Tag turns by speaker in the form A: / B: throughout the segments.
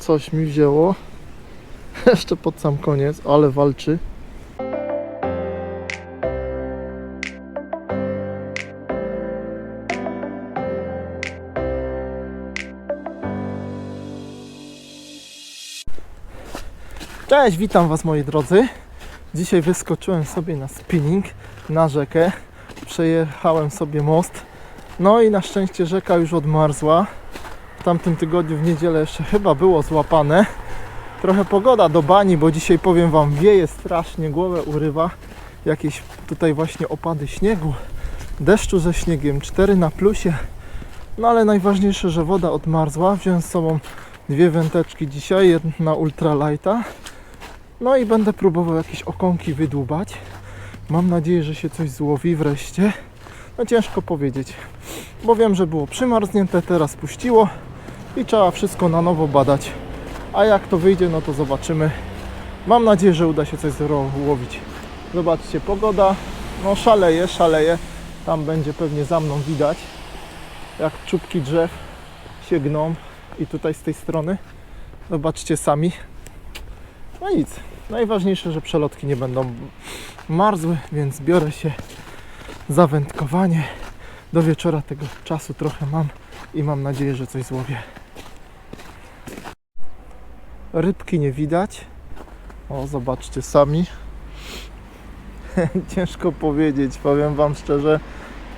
A: coś mi wzięło. Jeszcze pod sam koniec, ale walczy. Cześć, witam Was moi drodzy. Dzisiaj wyskoczyłem sobie na spinning na rzekę. Przejechałem sobie most. No i na szczęście rzeka już odmarzła. W tamtym tygodniu w niedzielę jeszcze chyba było złapane. Trochę pogoda do bani, bo dzisiaj powiem Wam wieje strasznie, głowę urywa. Jakieś tutaj właśnie opady śniegu, deszczu ze śniegiem, 4 na plusie. No ale najważniejsze, że woda odmarzła. Wziąłem z sobą dwie wędeczki dzisiaj, jedna ultralighta. No i będę próbował jakieś okonki wydłubać. Mam nadzieję, że się coś złowi wreszcie. No ciężko powiedzieć, bo wiem, że było przymarznięte, teraz puściło i trzeba wszystko na nowo badać. A jak to wyjdzie, no to zobaczymy. Mam nadzieję, że uda się coś złowić. Zobaczcie, pogoda, no szaleje, szaleje. Tam będzie pewnie za mną widać, jak czubki drzew się gną i tutaj z tej strony. Zobaczcie sami. No nic, najważniejsze, że przelotki nie będą marzły, więc biorę się za wędkowanie. Do wieczora tego czasu trochę mam i mam nadzieję, że coś złowię. Rybki nie widać. O, zobaczcie sami. Ciężko powiedzieć, powiem Wam szczerze.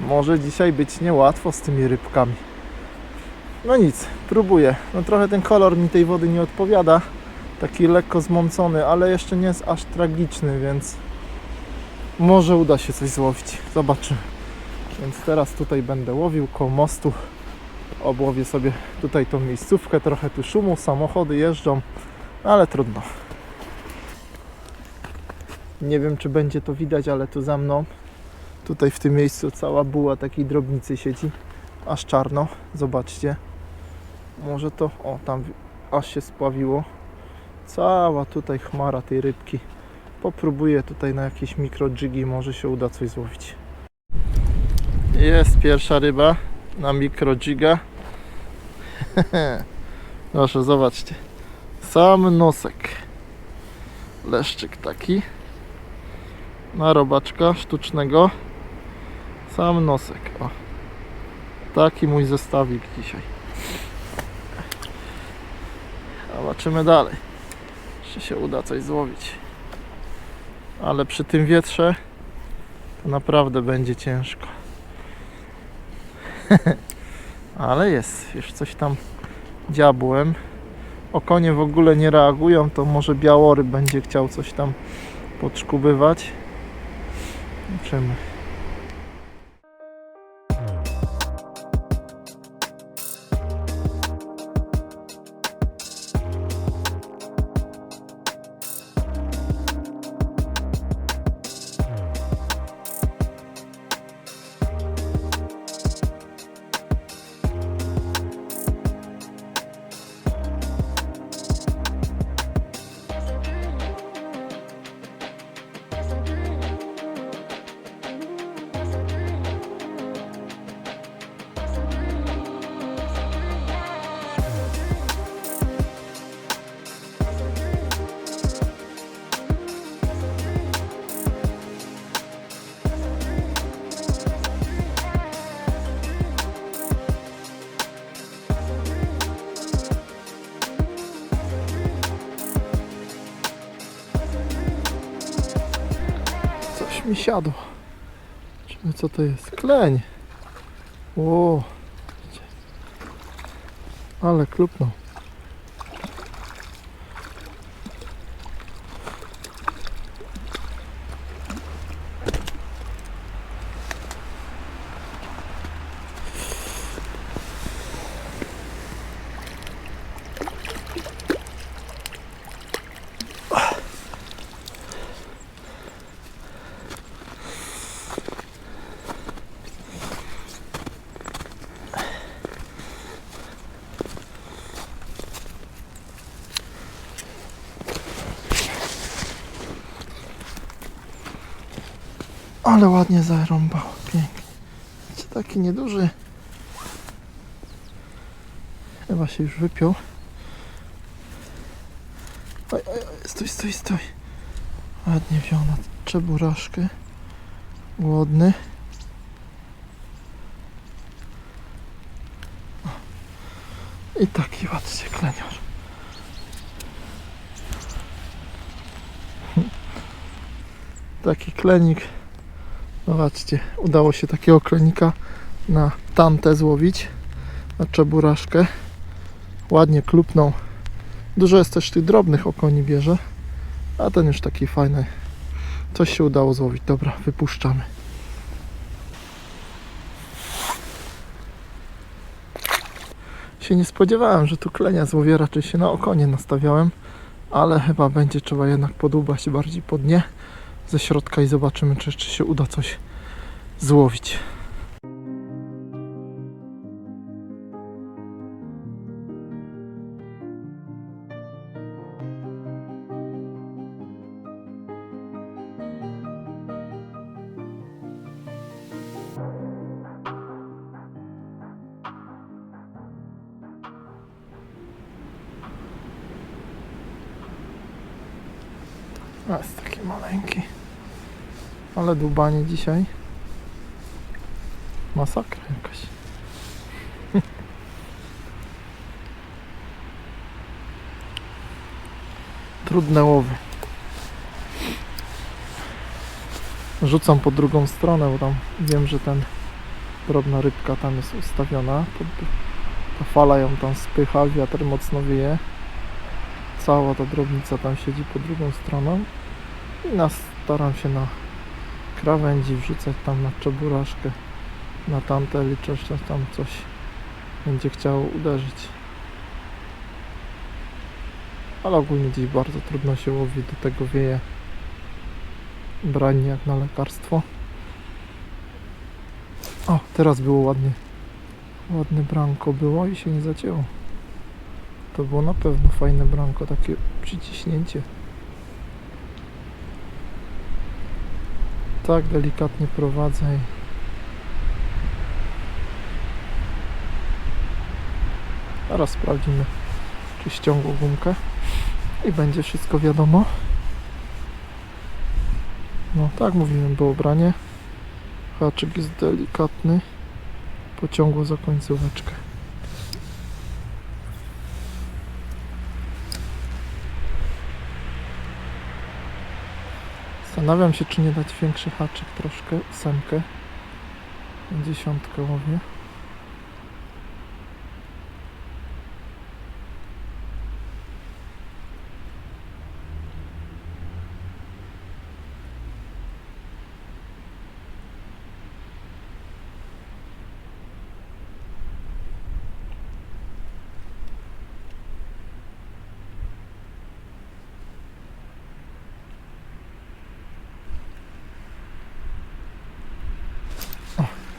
A: Może dzisiaj być niełatwo z tymi rybkami. No nic, próbuję. No trochę ten kolor mi tej wody nie odpowiada. Taki lekko zmącony, ale jeszcze nie jest aż tragiczny, więc może uda się coś złowić. Zobaczymy. Więc teraz tutaj będę łowił koło mostu. Obłowię sobie tutaj tą miejscówkę. Trochę tu szumu, samochody jeżdżą, ale trudno. Nie wiem, czy będzie to widać, ale tu za mną, tutaj w tym miejscu cała buła takiej drobnicy siedzi. Aż czarno. Zobaczcie. Może to, o tam aż się spławiło. Cała tutaj chmara tej rybki. Popróbuję tutaj na jakieś mikrodżygi, może się uda coś złowić. Jest pierwsza ryba na mikrodżyga. Proszę, zobaczcie. Sam nosek. Leszczyk taki. Na robaczka sztucznego. Sam nosek. O. Taki mój zestawik dzisiaj. Zobaczymy dalej. Czy się uda coś złowić. Ale przy tym wietrze to naprawdę będzie ciężko. Ale jest, już coś tam dziabłem. Okonie w ogóle nie reagują, to może białoryb będzie chciał coś tam podszkubywać. Zobaczymy. Mi siadło. Zobaczymy co to jest. Kleń. Ło. Ale klupnął. Ale ładnie zarąbał. Pięknie. Taki nieduży. Chyba się już wypiął. Stój, stój, stój. Ładnie wiona czeburaszkę. Głodny. I taki patrzcie klenior. Taki klenik. Zobaczcie, udało się takiego klenika na tantę złowić. Na czeburaszkę. Ładnie klupnął. Dużo jest też tych drobnych okoni bierze. A ten już taki fajny. Coś się udało złowić. Dobra, wypuszczamy. Się nie spodziewałem, że tu klenia złowię. Raczej się na okonie nastawiałem. Ale chyba będzie trzeba jednak podłubać bardziej po dnie ze środka i zobaczymy, czy jeszcze się uda coś złowić. Ale dłubanie dzisiaj. Masakra jakaś. Trudne łowy. Rzucam po drugą stronę, bo tam wiem, że ten drobna rybka tam jest ustawiona. Ta fala ją tam spycha, wiatr mocno wieje. Cała ta drobnica tam siedzi po drugą stroną. I nas staram się na krawędzi wrzucać tam na czeburaszkę, na tamte liczę, że tam coś będzie chciało uderzyć. Ale ogólnie dziś bardzo trudno się łowi, do tego wieje branie jak na lekarstwo. O, teraz było ładnie. Ładne branko było i się nie zacięło. To było na pewno fajne branko, takie przyciśnięcie. Tak delikatnie prowadzę Teraz sprawdzimy, czy ściągło gumkę i będzie wszystko wiadomo. No tak mówiłem, było branie. Haczyk jest delikatny. Pociągło za końcóweczkę. Zastanawiam się, czy nie dać większy haczyk troszkę, ósemkę. Dziesiątkę łowię.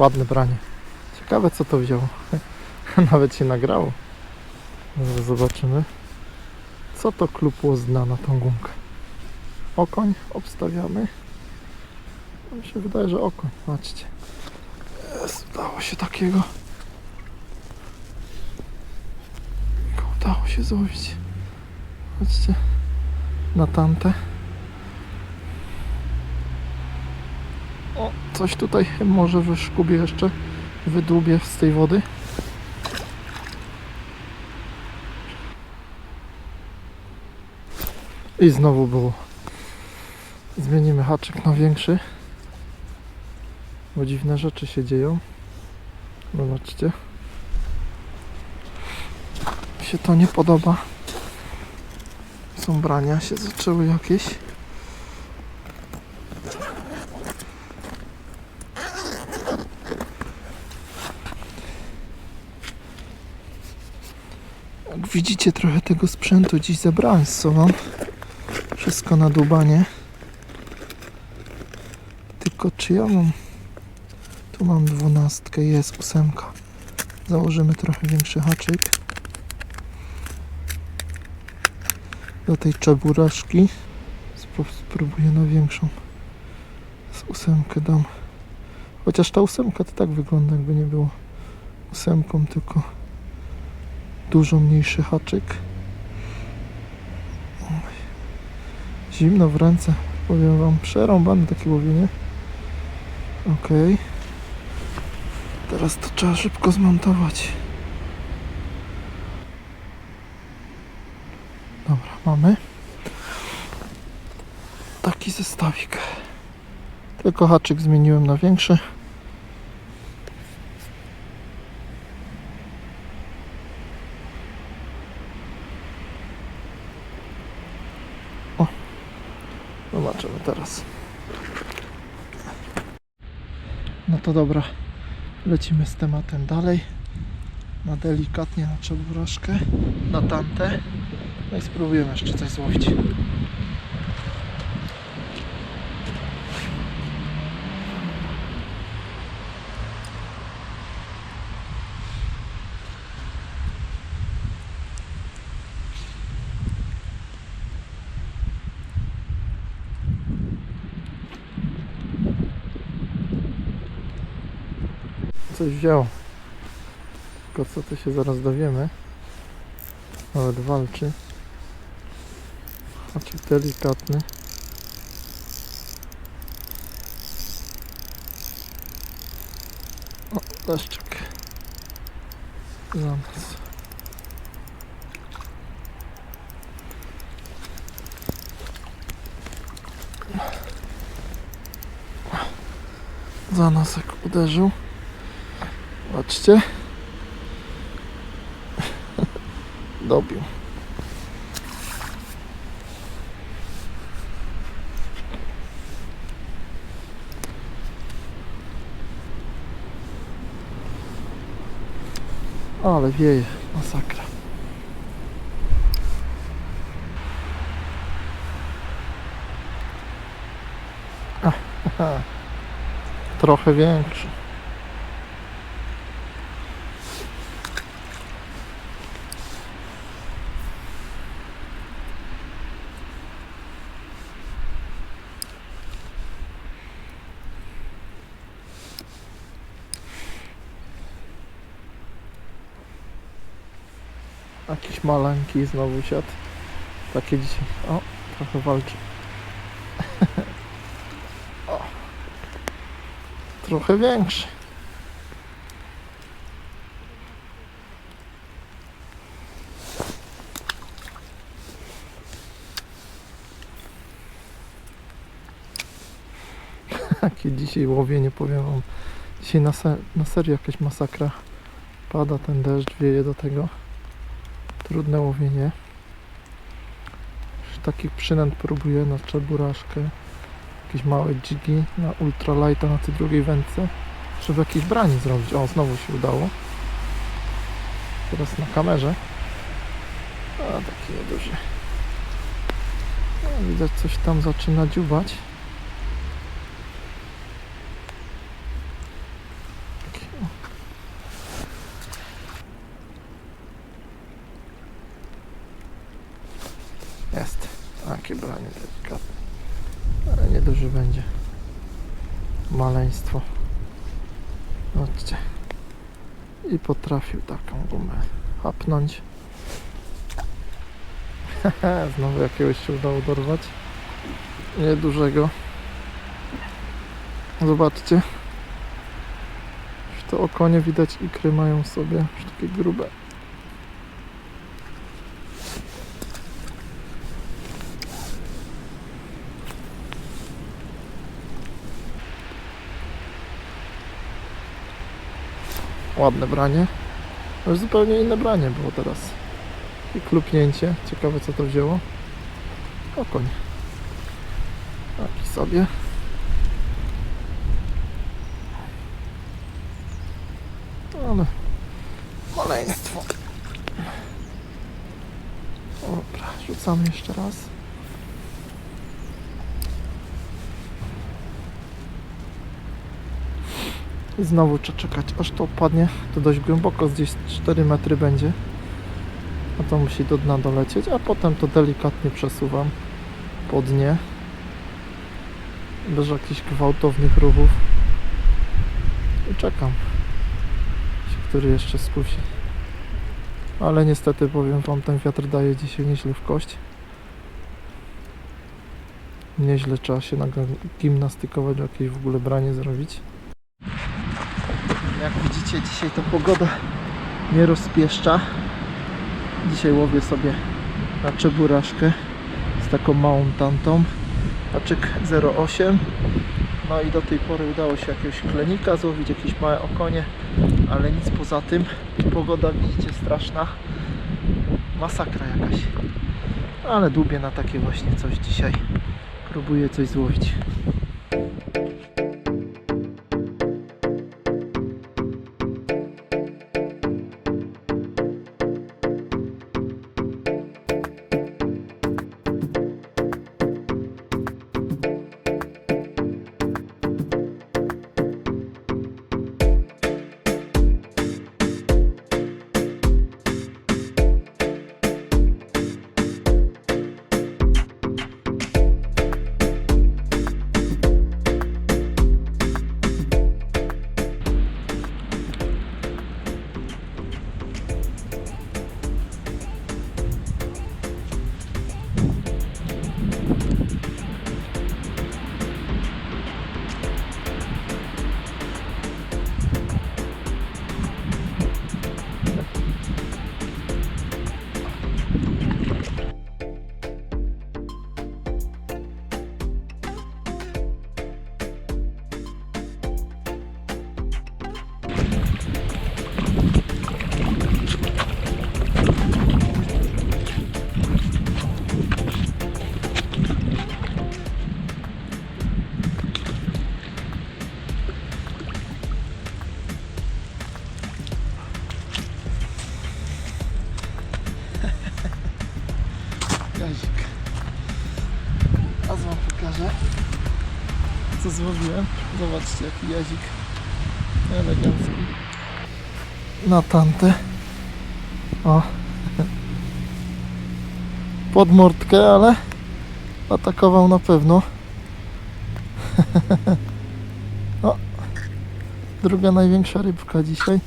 A: Ładne branie. Ciekawe co to wzięło. Nawet się nagrało. Zobaczymy. Co to klupło z dna na tą gumkę. Okoń obstawiamy. Mi się wydaje, że okoń. Patrzcie. Udało się takiego. Go Udało się złowić. Patrzcie. Na tamte. Coś tutaj może wyszkubię jeszcze, wydłubię z tej wody. I znowu było. Zmienimy haczyk na większy. Bo dziwne rzeczy się dzieją. Zobaczcie. Mi się to nie podoba. Są brania się zaczęły jakieś. Widzicie, trochę tego sprzętu dziś zabrałem z sobą. Wszystko na dłubanie. Tylko czy ja mam... Tu mam dwunastkę, jest ósemka. Założymy trochę większy haczyk. Do tej czeburaszki. Spró- Spróbuję na większą. Z ósemkę dam. Chociaż ta ósemka to tak wygląda, jakby nie było ósemką, tylko dużo mniejszy haczyk. Zimno w ręce. Powiem wam, przerąbane takie łowienie. Okej. Teraz to trzeba szybko zmontować. Dobra, mamy. Taki zestawik. Tylko haczyk zmieniłem na większy. Zobaczymy teraz. No to dobra, lecimy z tematem dalej. Na delikatnie na czeburaszkę, na tantę. No i spróbujemy jeszcze coś złowić. Coś wziął. Tylko co to się zaraz dowiemy. Nawet walczy. Haczyk delikatny. O, deszczyk. Za nas. Za nas jak uderzył. Patrzcie. Dobił. Ale wieje, masakra. Trochę większy. Maleńki znowu siadł. Takie dzisiaj. O, trochę walczy. o. Trochę większy. Jakie dzisiaj łowienie, nie powiem wam. Dzisiaj na, se na serio jakaś masakra. Pada ten deszcz, wieje do tego. Trudne łowienie. Takich przynęt próbuję na czeburaszkę. Jakieś małe dziki na ultralighta na tej drugiej wędce. Żeby jakieś branie zrobić. O, znowu się udało. Teraz na kamerze. A, taki nieduży. No, widać coś tam zaczyna dziubać. Taki, o. Jest. Takie branie delikatne. Ale nieduży będzie. Maleństwo. Zobaczcie. I potrafił taką gumę hapnąć. Znowu jakiegoś się udało dorwać. Niedużego. Zobaczcie. Już to okonie widać ikry mają sobie. Już takie grube. Ładne branie. Już zupełnie inne branie było teraz. I klupnięcie. Ciekawe co to wzięło. Okoń. Taki sobie. Ale maleństwo. Dobra, rzucamy jeszcze raz. I znowu trzeba czekać, aż to opadnie. To dość głęboko, gdzieś 4 metry będzie. A to musi do dna dolecieć, a potem to delikatnie przesuwam po dnie. Bez jakichś gwałtownych ruchów. I czekam, który jeszcze skusi. Ale niestety powiem wam, ten wiatr daje dzisiaj nieźle w kość. Nieźle trzeba się gimnastykować, jakieś w ogóle branie zrobić. Widzicie, dzisiaj ta pogoda nie rozpieszcza. Dzisiaj łowię sobie na czeburaszkę z taką małą tantą. Haczyk 0,8. No i do tej pory udało się jakiegoś klenika złowić, jakieś małe okonie, ale nic poza tym. Pogoda widzicie straszna. Masakra jakaś. Ale dłubię na takie właśnie coś dzisiaj. Próbuję coś złowić. Jazik. A wam pokażę, co złowiłem. Zobaczcie, jaki jazik elegancki. Na tantę. O. Pod mordkę, ale atakował na pewno. O. Druga największa rybka dzisiaj.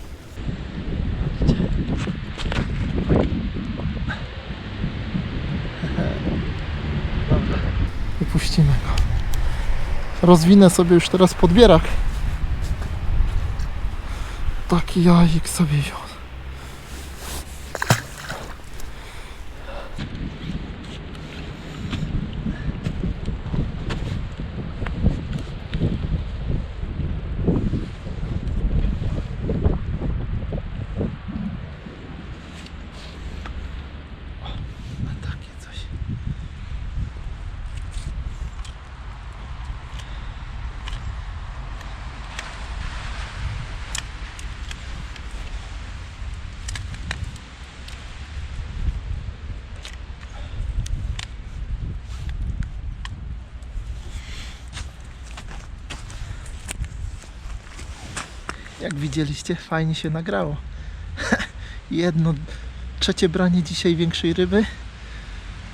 A: Dobra. I puścimy go. Rozwinę sobie już teraz podbierak. Taki jazik sobie wziął. Jak widzieliście, fajnie się nagrało. Jedno trzecie branie dzisiaj większej ryby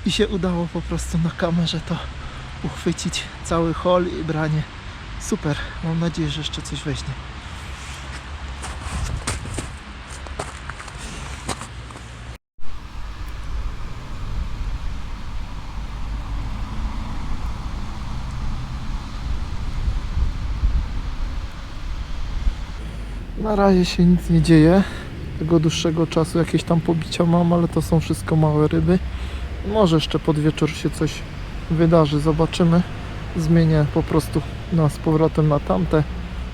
A: i się udało po prostu na kamerze to uchwycić cały hol i branie. Super, mam nadzieję, że jeszcze coś weźmie. Na razie się nic nie dzieje. Tego dłuższego czasu jakieś tam pobicia mam, ale to są wszystko małe ryby. Może jeszcze pod wieczór się coś wydarzy, zobaczymy. Zmienię po prostu na, z powrotem na tamte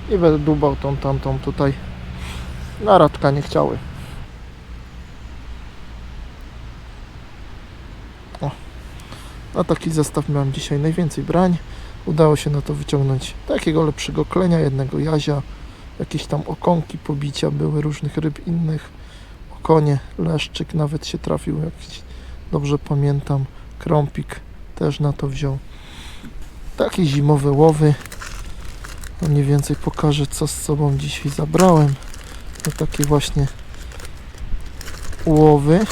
A: i będę dubał tą tamtą tutaj. Na raczka nie chciały. O. Na taki zestaw miałem dzisiaj najwięcej brań. Udało się na to wyciągnąć takiego lepszego klenia, jednego jazia, jakieś tam okonki pobicia były różnych ryb innych. Okonie, leszczyk nawet się trafił, jakiś dobrze pamiętam. Krąpik też na to wziął. Takie zimowe łowy. No mniej więcej pokażę co z sobą dzisiaj zabrałem. No takie właśnie łowy.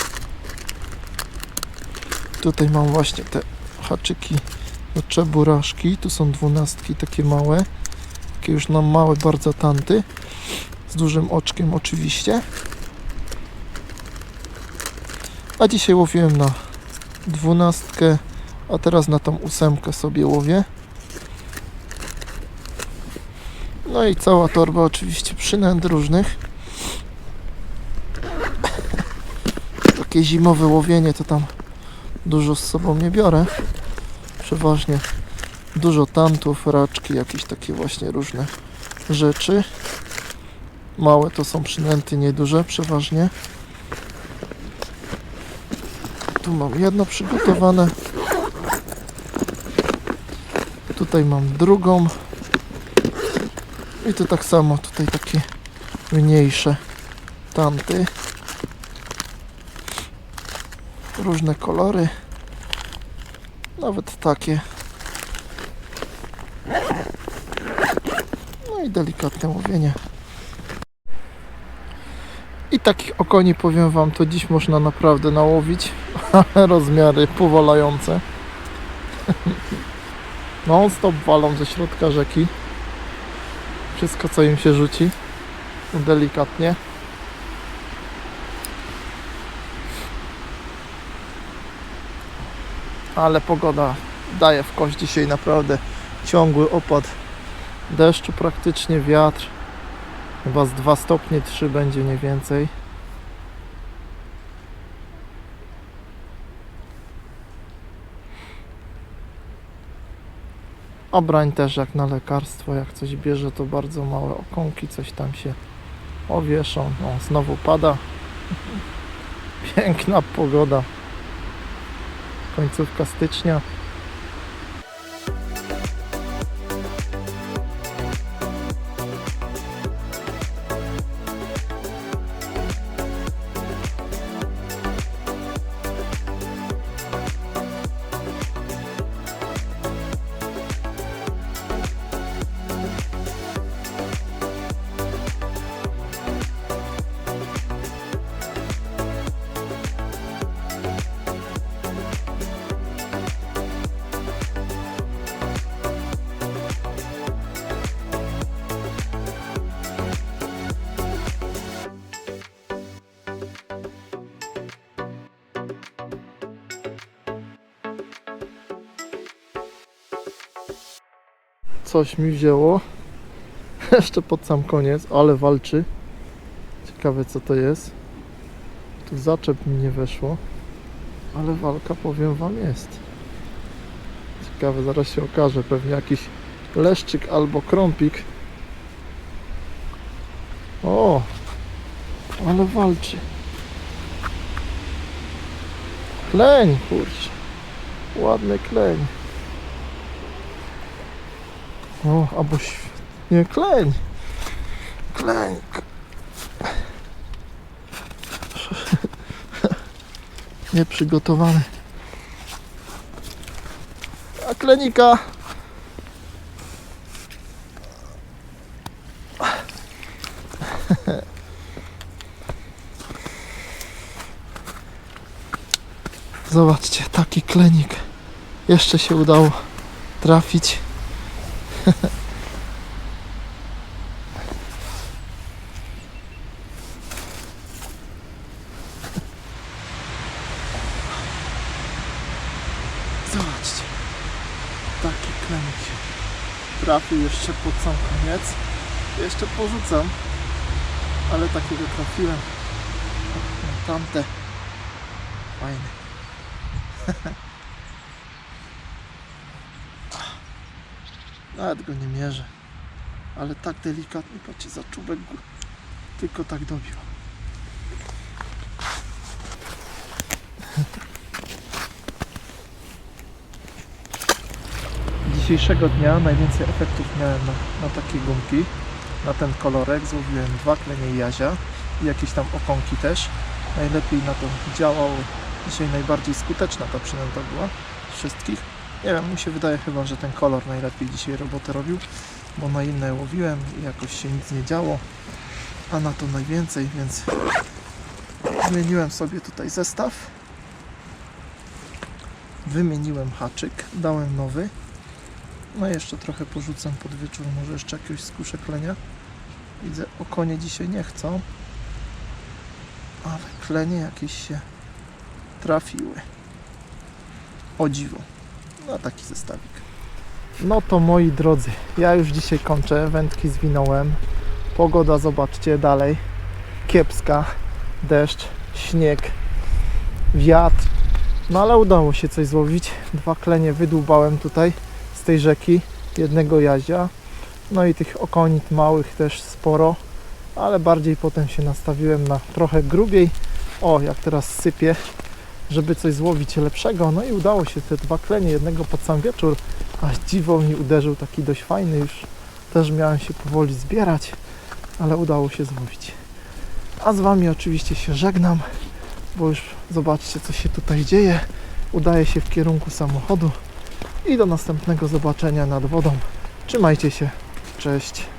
A: Tutaj mam właśnie te haczyki do czeburaszki. Tu są dwunastki takie małe. Takie już na małe bardzo tanty. Z dużym oczkiem oczywiście. A dzisiaj łowiłem na dwunastkę A teraz na tą ósemkę sobie łowię. No i cała torba oczywiście przynęt różnych. Takie zimowe łowienie to tam dużo z sobą nie biorę. Przeważnie dużo tantów, raczki, jakieś takie właśnie różne rzeczy. Małe to są przynęty, nieduże przeważnie. Tu mam jedno przygotowane. Tutaj mam drugą. I tu tak samo, tutaj takie mniejsze tanty. Różne kolory. Nawet takie. No i delikatne łowienie. I takich okoni powiem Wam, to dziś można naprawdę nałowić. Rozmiary powalające. Non stop walą ze środka rzeki. Wszystko co im się rzuci. Delikatnie. Ale pogoda daje w kość dzisiaj naprawdę ciągły opad deszczu, praktycznie wiatr. Chyba z 2 stopnie 3 będzie nie więcej. Obrań też jak na lekarstwo, jak coś bierze to bardzo małe okonki, coś tam się owieszą. O, znowu pada. Piękna pogoda. Końcówka stycznia. Coś mi wzięło. Jeszcze pod sam koniec, ale walczy. Ciekawe co to jest. Tu zaczep mi nie weszło. Ale walka powiem wam jest. Ciekawe, zaraz się okaże. Pewnie jakiś leszczyk albo krąpik. O! Ale walczy. Kleń, kurczę. Ładny kleń. O, albo. Nie, kleń. Kleń. Nieprzygotowany. A klenika. Zobaczcie, taki klenik. Jeszcze się udało trafić. Zobaczcie. Taki się trafił jeszcze pod sam koniec. Jeszcze porzucam. Ale takiego trafiłem. Tamte. Fajny. Nawet go nie mierzę. Ale tak delikatnie, patrzcie, za czubek go tylko tak dobił. Dzisiejszego dnia najwięcej efektów miałem na, na takie gumki, na ten kolorek. Złowiłem dwa klenie jazia i jakieś tam okonki też. Najlepiej na to działał, dzisiaj najbardziej skuteczna ta przynęta była z wszystkich. Nie wiem, mi się wydaje chyba, że ten kolor najlepiej dzisiaj robotę robił, bo na inne łowiłem i jakoś się nic nie działo, a na to najwięcej, więc zmieniłem sobie tutaj zestaw. Wymieniłem haczyk, dałem nowy. No jeszcze trochę porzucam pod wieczór, może jeszcze jakiegoś skuszę klenia. Widzę, okonie dzisiaj nie chcą, ale klenie jakieś się trafiły. O dziwo. No taki zestawik. No to moi drodzy, ja już dzisiaj kończę. Wędki zwinąłem. Pogoda, zobaczcie dalej. Kiepska. Deszcz, śnieg, wiatr. No ale udało się coś złowić. Dwa klenie wydłubałem tutaj z tej rzeki. Jednego jazia. No i tych okonit małych też sporo. Ale bardziej potem się nastawiłem na trochę grubiej. O, jak teraz sypie, żeby coś złowić lepszego. No i udało się te dwa klenie, jednego pod sam wieczór. Aż dziwo mi uderzył, taki dość fajny. Już też miałem się powoli zbierać, ale udało się złowić. A z Wami oczywiście się żegnam, bo już zobaczcie, co się tutaj dzieje. Udaję się w kierunku samochodu i do następnego zobaczenia nad wodą. Trzymajcie się. Cześć.